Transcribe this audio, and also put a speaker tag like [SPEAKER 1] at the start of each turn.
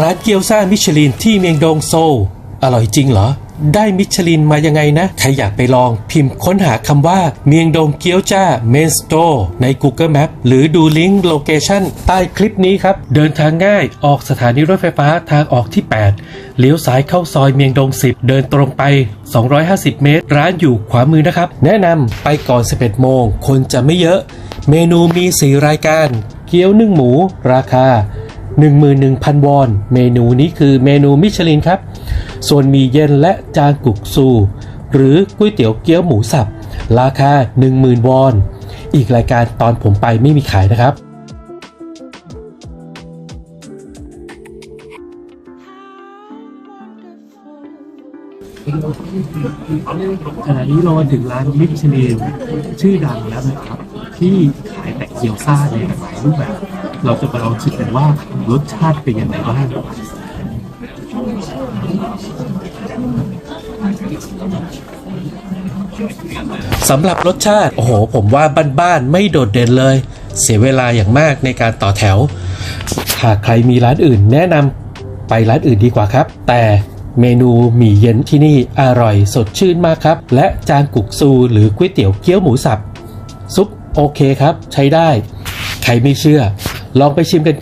[SPEAKER 1] ร้านเกี๊ยวซ่ามิชลินที่เมียงดงโซลอร่อยจริงเหรอ ได้มิชลินมายังไงนะ ใครอยากไปลองพิมพ์ค้นหาคำว่า เมียงดงเกี๊ยวจ้าเมนสโตร์ใน Google Map หรือดูลิงก์โลเคชันใต้คลิปนี้ครับ เดินทางง่ายออกสถานีรถไฟฟ้าทางออกที่ 8 เลี้ยวซ้ายเข้าซอยเมียงดง 10 เดินตรงไป 250 เมตร ร้านอยู่ขวามือนะครับ แนะนำไปก่อน 11 โมงคนจะไม่เยอะ เมนูมี 4 รายการ เกี๊ยวนึ่งหมู ราคา 11,000 วอน เมนูนี้คือเมนูมิชลินครับ ส่วนมีเย็นและจางกุกซู หรือก๋วยเตี๋ยวเกี๊ยวหมูสับ ราคา 10,000 วอน อีกรายการตอนผมไปไม่มีขายนะครับ
[SPEAKER 2] ขณะนี้เรามาถึงร้านมิชลินชื่อดังแล้วนะครับ ที่ขายแต่เกี๊ยวซ่าในหลากหลายรูปแบบ เราจะมาลองชิมกันว่ารสชาติเป็นยังไงบ้าง
[SPEAKER 1] สำหรับรสชาติ โอ้โห ผมว่าบ้านๆไม่โดดเด่นเลย เสียเวลาอย่างมากในการต่อแถว หากใครมีร้านอื่นแนะนำไปร้านอื่นดีกว่าครับ แต่เมนูหมี่เย็นที่นี่อร่อยสดชื่นมากครับ และจานกุกซูหรือก๋วยเตี๋ยวเกี๊ยวหมูสับ ซุปโอเคครับ ใช้ได้ ใครไม่เชื่อ ลองไปชิมกันครับ